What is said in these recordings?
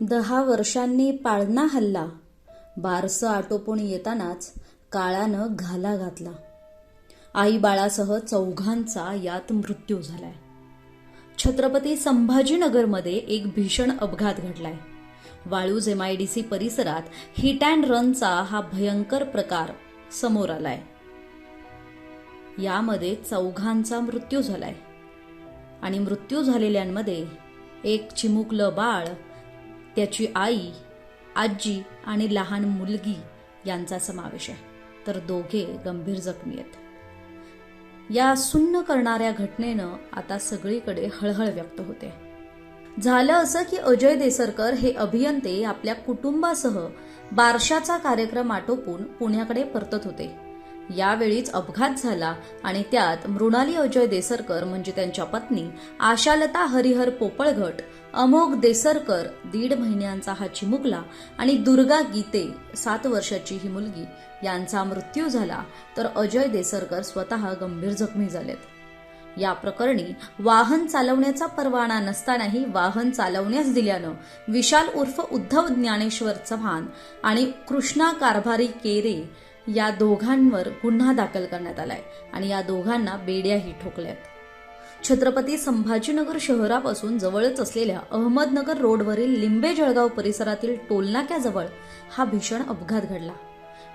दहा वर्षांनी पाळणा हल्ला. बारसं आटोपून येतानाच काळानं घाला घातला. आई बाळासह चौघांचा यात मृत्यू झालाय. छत्रपती संभाजीनगरमध्ये एक भीषण अपघात घडलाय. वाळूज सी परिसरात हिट अँड रनचा हा भयंकर प्रकार समोर आलाय. यामध्ये चौघांचा मृत्यू झालाय. आणि मृत्यू झालेल्यांमध्ये एक चिमुकलं बाळ त्याची आई आजी आणि लहान मुलगी यांचा समावेश आहे. तर दोघे गंभीर जखमी आहेत. या सुन्न करणाऱ्या घटनेनं आता सगळीकडे हळहळ व्यक्त होते. झालं असं की अजय देसरकर हे अभियंते आपल्या कुटुंबासह बारशाचा कार्यक्रम आटोपून पुण्याकडे परतत होते. यावेळीच अपघात झाला आणि त्यात मृणाली अजय देसरकर म्हणजे त्यांच्या पत्नी आशालता हरिहर पोपळघट अमोघ देसरकर दीड महिन्यांचा हा चिमुकला आणि दुर्गा गीते सात वर्षाची ही मुलगी. यांचा मृत्यू झाला तर अजय देसरकर स्वतः गंभीर जखमी झालेत. या प्रकरणी वाहन चालवण्याचा परवाना नसतानाही वाहन चालवण्यास दिल्यानं विशाल उर्फ उद्धव ज्ञानेश्वर चव्हाण आणि कृष्णा कारभारी केरे या दोघांवर गुन्हा दाखल करण्यात आलाय आणि या दोघांना बेड्याही ठोकल्यात. छत्रपती संभाजीनगर शहरापासून जवळच असलेल्या अहमदनगर रोडवरील लिंबे जळगाव परिसरातील टोलनाक्याजवळ हा भीषण अपघात घडला.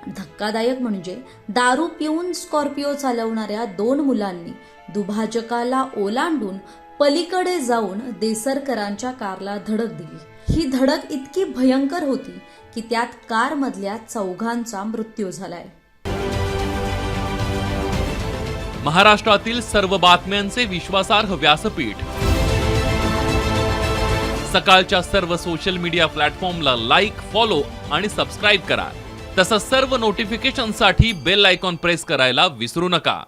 धक्कादायक म्हणजे दारू पिऊन स्कॉर्पिओ चालवणाऱ्या दोन मुलांनी दुभाजकाला ओलांडून पलीकडे जाऊन देसरकरांच्या कारला धडक दिली. ही धडक इतकी भयंकर होती की त्यात कारमधल्या चौघांचा मृत्यू झालाय. महाराष्ट्रातील सर्व बातम्यांचे विश्वासार्ह व्यासपीठ. सकाळच्या सर्व सोशल मीडिया प्लॅटफॉर्मला लाईक फॉलो आणि सबस्क्राईब करा. तसंच सर्व नोटिफिकेशनसाठी बेल आयकॉन प्रेस करायला विसरू नका.